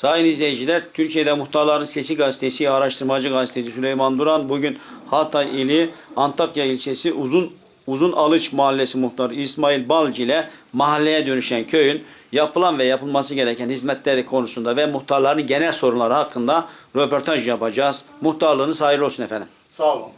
Sayın izleyiciler, Türkiye'de Muhtarların Sesi Gazetesi, araştırmacı gazeteci Süleyman Duran bugün Hatay ili Antakya ilçesi Uzun Uzun Alıç Mahallesi muhtarı İsmail Balcı ile mahalleye dönüşen köyün yapılan ve yapılması gereken hizmetleri konusunda ve muhtarların genel sorunları hakkında röportaj yapacağız. Muhtarlığınız hayırlı olsun efendim. Sağ olun.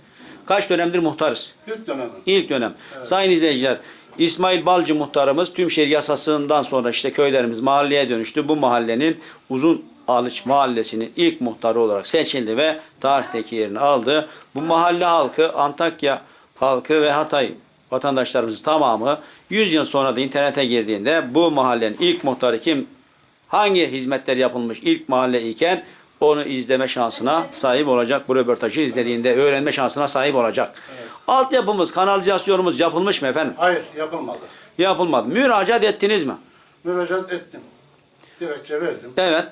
Kaç dönemdir muhtarız? İlk dönemim. İlk dönem. Sayın izleyiciler, İsmail Balcı muhtarımız tüm şehir yasasından sonra işte köylerimiz mahalleye dönüştü. Bu mahallenin Uzun Alıç mahallesinin ilk muhtarı olarak seçildi ve tarihteki yerini aldı. Bu mahalle halkı Antakya halkı ve Hatay vatandaşlarımızın tamamı 100 yıl sonra da internete girdiğinde bu mahallenin ilk muhtarı kim hangi hizmetler yapılmış ilk mahalle iken onu izleme şansına sahip olacak. Bu röportajı izlediğinde öğrenme şansına sahip olacak. Altyapımız, kanalizasyonumuz yapılmış mı efendim? Hayır yapılmadı. Yapılmadı. Müracaat ettiniz mi? Müracaat ettim. Dilekçe verdim. Evet.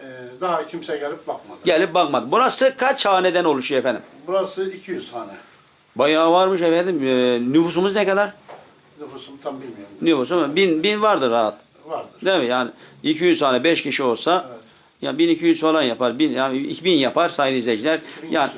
Ee, daha kimse gelip bakmadı. Gelip bakmadı. Burası kaç haneden oluşuyor efendim? Burası 200 hane. Bayağı varmış efendim. Ee, nüfusumuz ne kadar? Nüfusum tam bilmiyorum. Nüfusumuz bin, bin vardır rahat. Vardır. Değil mi? Yani 200 tane 5 kişi olsa Evet. Ya 1200 falan yapar. Bin, yani 2000 yapar sayın izleyiciler. 2000 Yani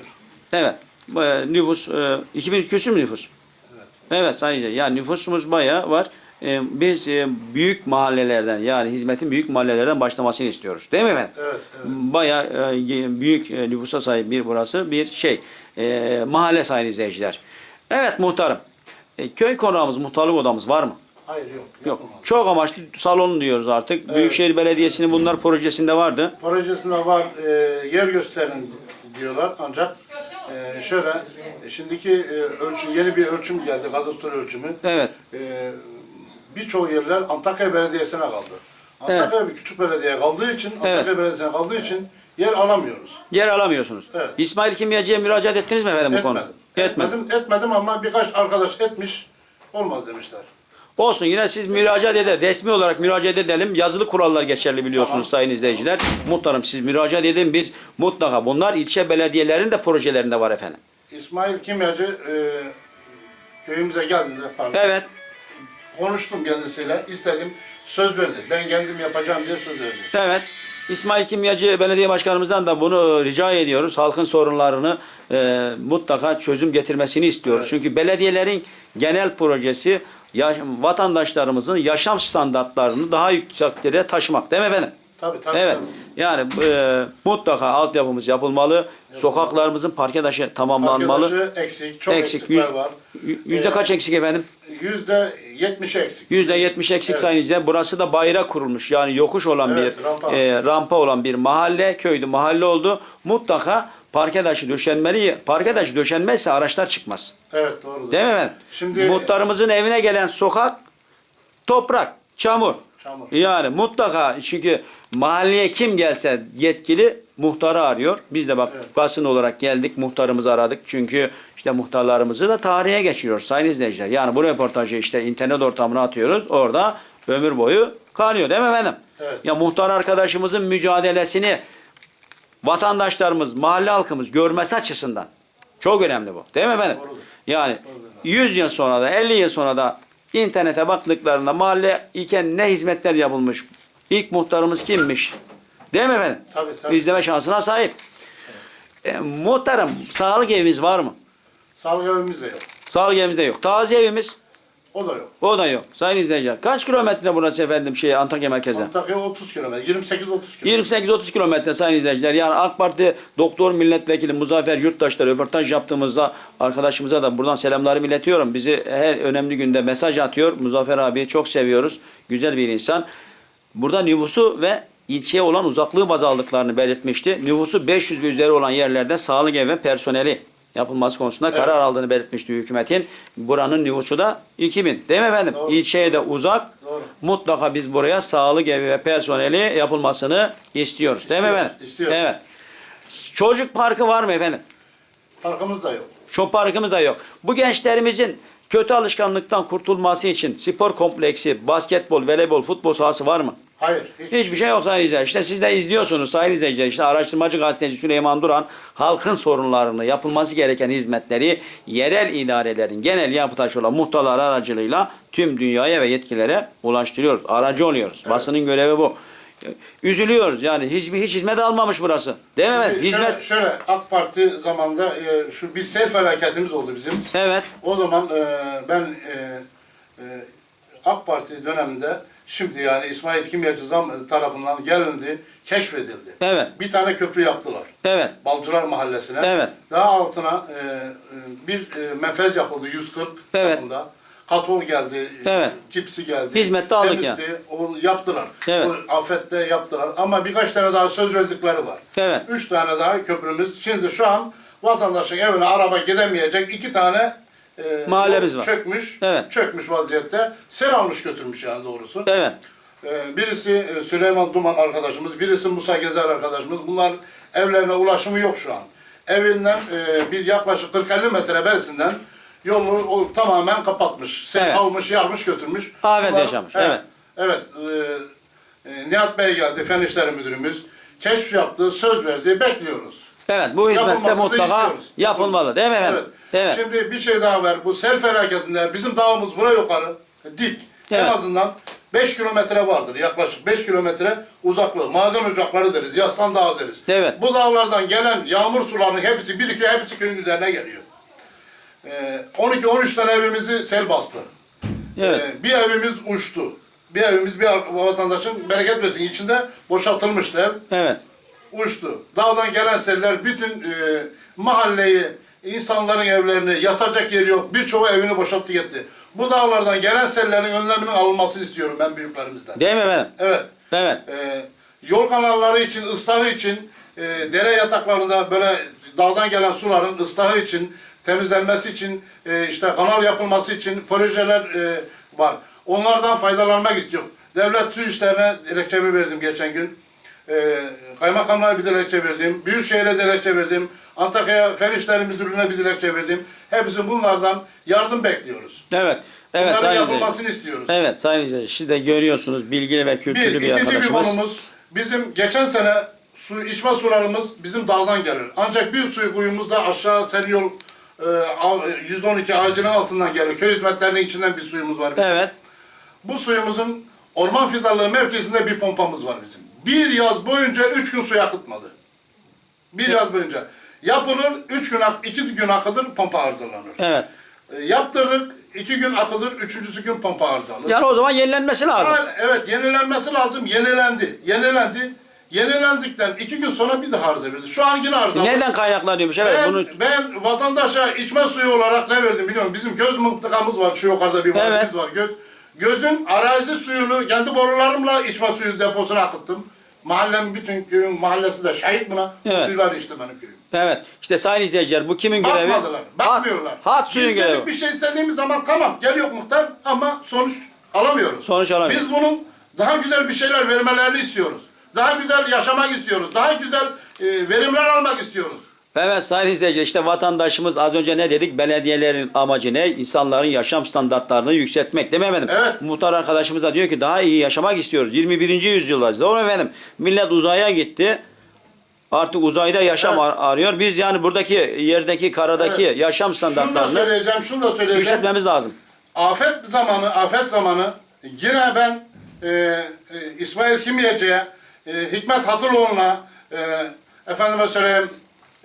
evet. E, nüfus e, 2000 küsür mü nüfus? Evet. Evet sayın izleyiciler. Yani nüfusumuz bayağı var. E, biz e, büyük mahallelerden yani hizmetin büyük mahallelerden başlamasını istiyoruz. Değil mi efendim? Evet, evet. Bayağı e, büyük e, nüfusa sahip bir burası bir şey. E, mahalle sayın izleyiciler. Evet muhtarım. E, köy konağımız, muhtarlık odamız var mı? Hayır yok. Yok. Yapılmadı. Çok amaçlı salon diyoruz artık. Büyükşehir Belediyesi'nin bunlar projesinde vardı. Projesinde var e, yer gösterin diyorlar ancak e, şöyle e, şimdiki e, ölçüm yeni bir ölçüm geldi kadastro ölçümü. Evet. E, birçok yerler Antakya Belediyesi'ne kaldı. Antakya bir küçük belediye kaldığı için, Antakya. Belediyesi'ne kaldığı için yer alamıyoruz. Yer alamıyorsunuz. Evet. İsmail Kimyacı'ya müracaat ettiniz mi efendim bu konuda? Etmedim. etmedim. Etmedim ama birkaç arkadaş etmiş. Olmaz demişler. Olsun yine siz müracaat eder. Resmi olarak müracaat edelim. Yazılı kurallar geçerli biliyorsunuz Tamam. sayın izleyiciler. Muhtarım siz müracaat edin. Biz mutlaka bunlar ilçe belediyelerinin de projelerinde var efendim. İsmail Kimyacı e, köyümüze geldiğinde pardon, Evet. konuştum kendisiyle. istedim. Söz verdi. Ben kendim yapacağım diye söz verdi. Evet. İsmail Kimyacı Belediye Başkanımızdan da bunu rica ediyoruz. Halkın sorunlarını e, mutlaka çözüm getirmesini istiyoruz. Evet. Çünkü belediyelerin genel projesi ya, vatandaşlarımızın yaşam standartlarını daha yükseklere taşımak. Değil mi efendim? Tabii tabii. Evet. tabii. Yani e, mutlaka altyapımız yapılmalı. Sokaklarımızın parke taşı tamamlanmalı. Arkadaşı eksik. Çok Eksik. eksikler Yüz- var. Yüzde Ee, kaç eksik efendim? Yüzde yetmiş eksik. Yüzde yetmiş eksik Evet. sayın izleyiciler. Burası da bayrak kurulmuş. Yani yokuş olan Evet, bir rampa. e, rampa olan bir mahalle, köydü mahalle oldu. Mutlaka parke taşı döşenmeli. Parke taşı döşenmezse araçlar çıkmaz. Evet doğrudur. Değil mi efendim? Şimdi- Muhtarımızın evine gelen sokak toprak, çamur. Çamur. Yani mutlaka çünkü mahalleye kim gelse yetkili muhtarı arıyor. Biz de bak Evet. basın olarak geldik muhtarımızı aradık. Çünkü işte muhtarlarımızı da tarihe geçiriyoruz sayın izleyiciler. Yani bu röportajı işte internet ortamına atıyoruz. Orada ömür boyu kalıyor değil mi efendim? Evet. Ya muhtar arkadaşımızın mücadelesini vatandaşlarımız, mahalle halkımız görmesi açısından çok önemli bu. Değil mi efendim? Doğrudur. Yani Doğrudur. 100 yıl sonra da 50 yıl sonra da internete baktıklarında mahalle iken ne hizmetler yapılmış, ilk muhtarımız kimmiş? Değil mi efendim? Tabii, tabii. İzleme şansına sahip. E, muhtarım sağlık evimiz var mı? Sağlık evimiz de yok. Sağlık evimiz de yok. Taziye evimiz O da yok. o da yok. Sayın izleyiciler. Kaç kilometre burası efendim şey Antakya merkeze? Antakya 30 kilometre. 28-30 kilometre. 28-30 kilometre sayın izleyiciler. Yani AK Parti Doktor Milletvekili Muzaffer Yurttaş'la röportaj yaptığımızda arkadaşımıza da buradan selamlarımı iletiyorum. Bizi her önemli günde mesaj atıyor. Muzaffer abiyi çok seviyoruz. Güzel bir insan. Burada nüfusu ve ilçeye olan uzaklığı baz aldıklarını belirtmişti. Nüfusu 500 ve üzeri olan yerlerde sağlık evi personeli yapılması konusunda karar aldığını belirtmişti hükümetin. Buranın nüfusu da 2000. Değil mi efendim? Doğru. İlçeye de uzak. Doğru. Mutlaka biz buraya sağlık evi ve personeli yapılmasını istiyoruz. Değil mi İstiyoruz, efendim? istiyoruz. Evet. Çocuk parkı var mı efendim? Parkımız da yok. Çok parkımız da yok. Bu gençlerimizin kötü alışkanlıktan kurtulması için spor kompleksi, basketbol, voleybol, futbol sahası var mı? Hayır. Hiç. Hiçbir şey yok sayın izleyiciler. İşte siz de izliyorsunuz sayın izleyiciler. İşte araştırmacı gazeteci Süleyman Duran halkın sorunlarını, yapılması gereken hizmetleri yerel idarelerin genel yapıtaşı olan muhtarlar aracılığıyla tüm dünyaya ve yetkililere ulaştırıyoruz. Aracı oluyoruz. Basının görevi bu. üzülüyoruz. Yani hiç hiç hizmet almamış burası. Değil mi? Şöyle, Hizmet. şöyle AK Parti zamanında e, şu bir sel felaketimiz oldu bizim. Evet. O zaman e, ben e, e, AK Parti döneminde şimdi yani İsmail Kimyacı zam tarafından gelindi, keşfedildi. Evet. Bir tane köprü yaptılar. Evet. Balcılar Mahallesi'ne. Evet. Daha altına e, e, bir e, menfez yapıldı 140 Evet. çapında. Katol geldi, Evet. cipsi geldi. Hizmette aldık temizdi, Onu yaptılar. Evet. Bu afette yaptılar. Ama birkaç tane daha söz verdikleri var. Evet. Üç tane daha köprümüz. Şimdi şu an vatandaşın evine araba gidemeyecek iki tane e, Mahallemiz var. Çökmüş. Evet. Çökmüş vaziyette. Sel almış götürmüş yani doğrusu. Evet. Ee, Birisi e, Süleyman Duman arkadaşımız, birisi Musa Gezer arkadaşımız. Bunlar evlerine ulaşımı yok şu an. Evinden e, bir yaklaşık 40-50 metre berisinden yolu o tamamen kapatmış. Sel Evet. almış, yarmış, götürmüş. Bunlar- yaşamış, evet. Evet. e, e, Nihat Bey geldi, Fen İşleri Müdürümüz. Keşif yaptı, söz verdi, bekliyoruz. Evet. Bu Yapılmasını da mutlaka istiyoruz. yapılmalı. Değil mi efendim? Evet. Evet. Şimdi bir şey daha var. Bu sel felaketinde bizim dağımız buraya yukarı dik. En Evet. azından 5 kilometre vardır. Yaklaşık 5 kilometre uzaklığı. Maden ocakları deriz. Yaslan Dağı deriz. Evet. Bu dağlardan gelen yağmur sularının hepsi birikiyor. Hepsi köyün üzerine geliyor. Ee, 12-13 tane evimizi sel bastı. Evet. Ee, bir evimiz uçtu. Bir evimiz bir vatandaşın bereket versin içinde boşaltılmıştı ev Evet. Uçtu. Dağdan gelen seller bütün e, mahalleyi, insanların evlerini, yatacak yeri yok. Birçoğu evini boşalttı gitti. Bu dağlardan gelen sellerin önleminin alınmasını istiyorum ben büyüklerimizden. Değil mi efendim? Evet. Evet. E, yol kanalları için, ıslahı için, e, dere yataklarında böyle dağdan gelen suların ıslahı için, temizlenmesi için, e, işte kanal yapılması için projeler e, var. Onlardan faydalanmak istiyorum. Devlet su işlerine dilekçemi verdim geçen gün. E, kaymakamlığa bir dilekçe verdim. Büyükşehir'e dilekçe verdim. Antakya Fen İşleri Müdürlüğü'ne bir dilekçe verdim. Hepsi bunlardan yardım bekliyoruz. Evet. Evet Bunların sayın yapılmasını izleyiciler. istiyoruz. Evet sayın izleyiciler. Siz de görüyorsunuz bilgili ve Bir, kültürlü bir, ikinci bir arkadaşımız. konumuz bizim geçen sene su içme sularımız bizim dağdan gelir. Ancak bir suyu kuyumuzda aşağı Seriyol e, al- 112 ağacının altından gelir. Köy hizmetlerinin içinden bir suyumuz var. Evet. Bu suyumuzun orman fidanlığı mevkisinde bir pompamız var bizim. Bir yaz boyunca üç gün suyu akıtmadı. Bir yaz boyunca. Yapılır, üç gün, iki gün akıtır, pompa arızalanır. Evet. E, yaptırdık, iki gün akıtır, üçüncüsü gün pompa arızalanır. Yani o zaman yenilenmesi lazım. Hal- Evet yenilenmesi lazım. Yenilendi. Yenilendi. Yenilendikten iki gün sonra bir daha arıza verdi. Şu an yine arıza. Neden kaynaklanıyormuş? Evet Ben, bunu ben vatandaşa içme suyu olarak ne verdim biliyorum. Bizim göz mıntıkamız var. Şu yukarıda bir Evet. var. Göz, gözün arazi suyunu kendi borularımla içme suyu deposuna akıttım. Mahallem bütün köyün mahallesi de şahit buna. Bu Evet. suylar içti benim köyüm. Evet. İşte sayın izleyiciler bu kimin görevi? Bakmadılar. Bakmıyorlar. Hat, hat suyun Biz dedik görevi. bir şey istediğimiz zaman tamam geliyor muhtar ama sonuç alamıyoruz. Sonuç alamıyoruz. Biz bunun daha güzel bir şeyler vermelerini istiyoruz. Daha güzel yaşamak istiyoruz. Daha güzel e, verimler almak istiyoruz. Evet sayın izleyiciler işte vatandaşımız az önce ne dedik? Belediyelerin amacı ne? İnsanların yaşam standartlarını yükseltmek değil mi efendim? Evet. Muhtar arkadaşımız da diyor ki daha iyi yaşamak istiyoruz. 21. yüzyıldayız. Doğru mu efendim? Millet uzaya gitti. Artık uzayda yaşam Evet. ar- arıyor. Biz yani buradaki yerdeki karadaki Evet. yaşam Şunu da standartlarını söyleyeceğim, şunu da söyleyeceğim. yükseltmemiz lazım. Afet zamanı, afet zamanı yine ben e, e, İsmail Kimyeci'ye, e, Hikmet Hatıloğlu'na, e, efendime söyleyeyim,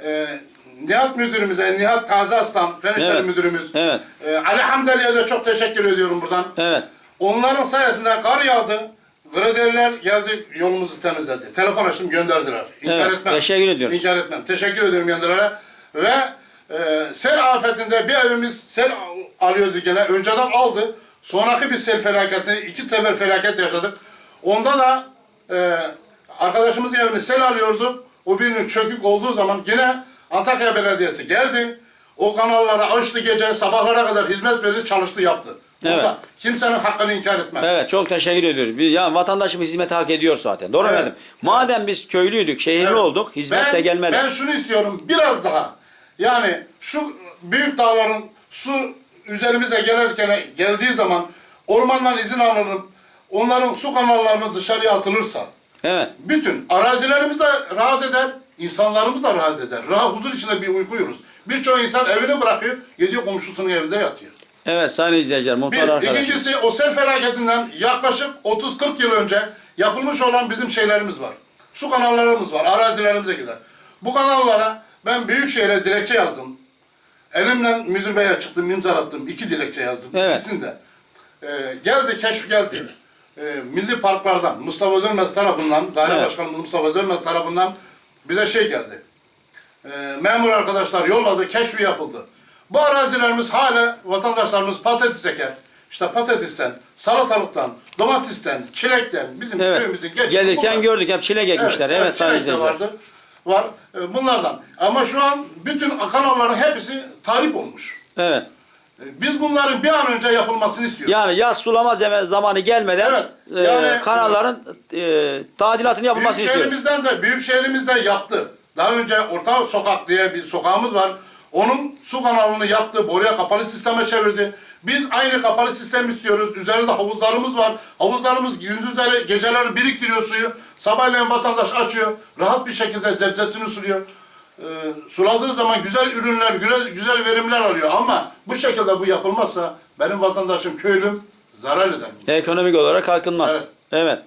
e, Nihat müdürümüze, Nihat Taze Aslan, Fen İşleri Evet. Müdürümüz, Evet. e, Ali Hamdeli'ye de çok teşekkür ediyorum buradan. Evet. Onların sayesinde kar yağdı. Graderler geldi yolumuzu temizledi. Telefon açtım gönderdiler. İnkar Evet, etmem. teşekkür ediyoruz. İnkar etmem. Teşekkür ediyorum kendilere. Ve e, sel afetinde bir evimiz sel alıyordu gene. Önceden aldı. Sonraki bir sel felaketi, iki sefer felaket yaşadık. Onda da e, arkadaşımızın evini sel alıyordu. O birinin çökük olduğu zaman yine Antakya Belediyesi geldi. O kanalları açtı gece sabahlara kadar hizmet verdi, çalıştı, yaptı. Evet. Burada kimsenin hakkını inkar etmem. Evet çok teşekkür ediyoruz. Bir- Ya vatandaşımız hizmeti hak ediyor zaten. Doğru mu Evet. efendim? Madem biz köylüydük, şehirli Evet. olduk, hizmet de gelmedi. Ben şunu istiyorum biraz daha. Yani şu büyük dağların su üzerimize gelirken geldiği zaman ormandan izin alırım. Onların su kanallarını dışarıya atılırsa Evet. bütün arazilerimiz de rahat eder, insanlarımız da rahat eder. Rahat huzur içinde bir uyku uyuruz. Birçok insan evini bırakıyor, gidiyor komşusunun evinde yatıyor. Evet sayın izleyiciler, muhtar Bir, arkadaşlar. ikincisi o sel felaketinden yaklaşık 30-40 yıl önce yapılmış olan bizim şeylerimiz var. Su kanallarımız var, arazilerimize gider. Bu kanallara ben Büyükşehir'e dilekçe yazdım. Elimden müdür beye çıktım, imzalattım. iki dilekçe yazdım. Evet. İkisini de. Ee, geldi, keşif geldi. Ee, milli parklardan, Mustafa Dönmez tarafından, daire Evet. başkanımız Mustafa Dönmez tarafından bize şey geldi. Ee, memur arkadaşlar yolladı, keşfi yapıldı. Bu arazilerimiz hala vatandaşlarımız patates eker. İşte patatesten, salatalıktan, domatisten, çilekten bizim Evet. köyümüzün geçtiği Gelirken bunlar. gördük hep çilek ekmişler. Evet, sayın çilek de vardı. Var. e, Bunlardan. Ama şu an bütün kanalların hepsi tahrip olmuş. Evet. E, Biz bunların bir an önce yapılmasını istiyoruz. Yani yaz sulama zamanı gelmeden Evet, e, yani- kanalların e, tadilatını yapılmasını istiyor. Büyükşehirimizden de Büyükşehirimiz de yaptı. Daha önce Orta Sokak diye bir sokağımız var. Onun su kanalını yaptı, boruya kapalı sisteme çevirdi. Biz aynı kapalı sistem istiyoruz. Üzerinde havuzlarımız var. Havuzlarımız gündüzleri, geceleri biriktiriyor suyu. Sabahleyin vatandaş açıyor. Rahat bir şekilde zebzesini suluyor. Ee, suladığı zaman güzel ürünler, güzel, güzel verimler alıyor. Ama bu şekilde bu yapılmazsa benim vatandaşım, köylüm zarar eder. Ekonomik olarak kalkınmaz. Evet. Evet.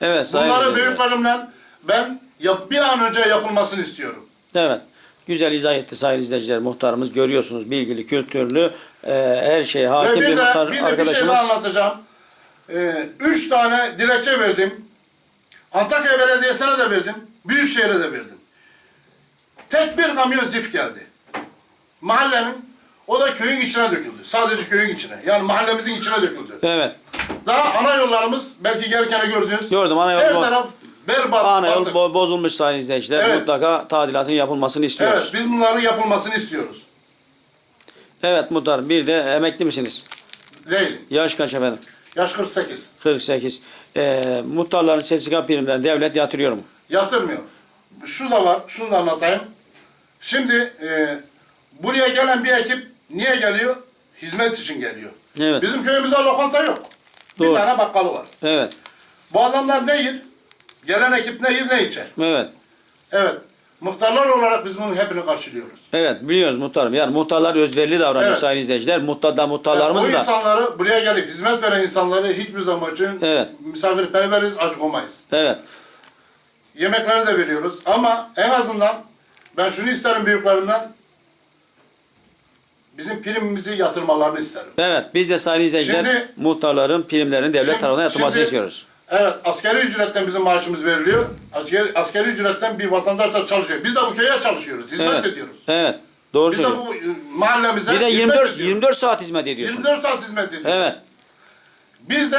Evet. Bunları büyüklerimle ben yap, bir an önce yapılmasını istiyorum. Evet. Güzel izah etti sayın izleyiciler. Muhtarımız görüyorsunuz bilgili, kültürlü, e, her şeye Ve hakim bir, bir de, muhtar bir de bir şey arkadaşımız. daha anlatacağım. Ee, üç tane dilekçe verdim. Antakya Belediyesi'ne de verdim. Büyükşehir'e de verdim. Tek bir kamyon zif geldi. Mahallenin o da köyün içine döküldü. Sadece köyün içine. Yani mahallemizin içine döküldü. Evet. Daha ana yollarımız belki gelirken gördünüz. Gördüm, ana yol Her bo- taraf berbat. Ana yol bo- bozulmuş sayın izleyiciler. Evet. Mutlaka tadilatın yapılmasını istiyoruz. Evet, biz bunların yapılmasını istiyoruz. Evet muhtarım. Bir de emekli misiniz? Değilim. Yaş kaç efendim? Yaş 48. 48. E, muhtarların SSK primlerini devlet yatırıyor mu? Yatırmıyor. Şu da var, şunu da anlatayım. Şimdi e, buraya gelen bir ekip niye geliyor? Hizmet için geliyor. Evet. Bizim köyümüzde lokanta yok. Doğru. Bir tane bakkalı var. Evet. Bu adamlar ne yer? Gelen ekip ne yer ne içer? Evet. Evet. Muhtarlar olarak biz bunun hepini karşılıyoruz. Evet biliyoruz muhtarım. Yani muhtarlar özverili davranıyor Evet. sayın izleyiciler. Muhtarda Yani muhtarlarımız o da. insanları buraya gelip hizmet veren insanları hiçbir zaman için Evet. misafirperveriz, acı olmayız. Evet. Yemekleri de veriyoruz ama en azından ben şunu isterim büyüklerimden bizim primimizi yatırmalarını isterim. Evet. Biz de sayın izleyiciler Şimdi- muhtarların primlerinin devlet Şimdi- tarafından yatırmasını şimdi- istiyoruz. Evet, askeri ücretten bizim maaşımız veriliyor. Askeri, askeri ücretten bir vatandaş da çalışıyor. Biz de bu köye çalışıyoruz, hizmet Evet. ediyoruz. Evet. Doğru Biz de söylüyorsun. bu e, mahallemize Bir de hizmet 24 ediyoruz. 24 saat hizmet ediyorsun. 24 saat hizmet ediyoruz. Evet. Biz de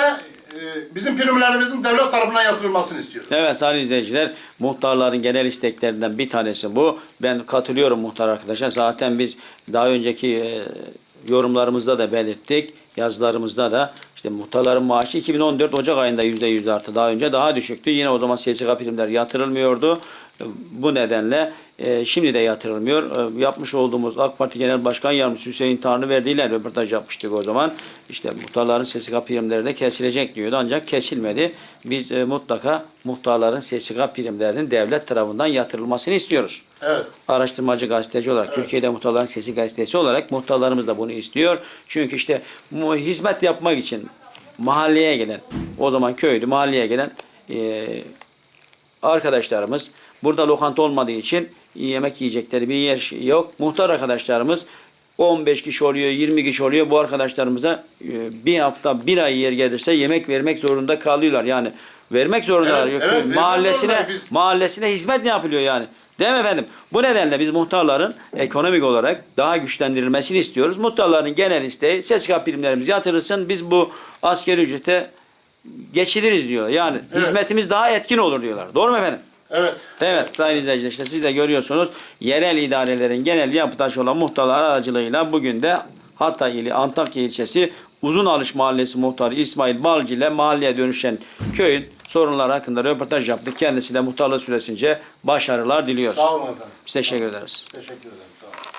bizim primlerimizin devlet tarafından yatırılmasını istiyoruz. Evet sayın izleyiciler muhtarların genel isteklerinden bir tanesi bu. Ben katılıyorum muhtar arkadaşlar. Zaten biz daha önceki e, yorumlarımızda da belirttik. Yazılarımızda da işte muhtarların maaşı 2014 Ocak ayında %100 arttı. Daha önce daha düşüktü. Yine o zaman SSK primler yatırılmıyordu. Bu nedenle e, şimdi de yatırılmıyor. E, yapmış olduğumuz AK Parti Genel Başkan Yardımcısı Hüseyin Tanrı verdiğiyle röportaj yapmıştık o zaman. İşte muhtarların SSK primleri de kesilecek diyordu ancak kesilmedi. Biz e, mutlaka muhtarların SSK primlerinin devlet tarafından yatırılmasını istiyoruz. Evet. Araştırmacı gazeteci olarak, Türkiye'de Muhtarların Sesi gazetesi olarak muhtarlarımız da bunu istiyor. Çünkü işte hizmet yapmak için mahalleye gelen, o zaman köylü mahalleye gelen e, arkadaşlarımız burada lokanta olmadığı için yemek yiyecekleri bir yer yok. Muhtar arkadaşlarımız 15 kişi oluyor, 20 kişi oluyor. Bu arkadaşlarımıza e, bir hafta, bir ay yer gelirse yemek vermek zorunda kalıyorlar. Yani vermek zorundalar. Evet, Yok, evet, mahallesine. Biz- mahallesine hizmet ne yapılıyor yani? Değil mi efendim? Bu nedenle biz muhtarların ekonomik olarak daha güçlendirilmesini istiyoruz. Muhtarların genel isteği SSK primlerimiz yatırılsın. Biz bu askeri ücrete geçiliriz diyor. Yani Evet. hizmetimiz daha etkin olur diyorlar. Doğru mu efendim? Evet. Evet sayın izleyiciler işte siz de görüyorsunuz yerel idarelerin genel yapıtaşı olan muhtarlar aracılığıyla bugün de Hatay ili Antakya ilçesi Uzun Alış Mahallesi muhtarı İsmail Balcı ile mahalleye dönüşen köyün sorunları hakkında röportaj yaptık. Kendisine muhtarlığı süresince başarılar diliyoruz. Sağ olun efendim. Biz teşekkür ederiz. Teşekkür ederim. Sağ olun.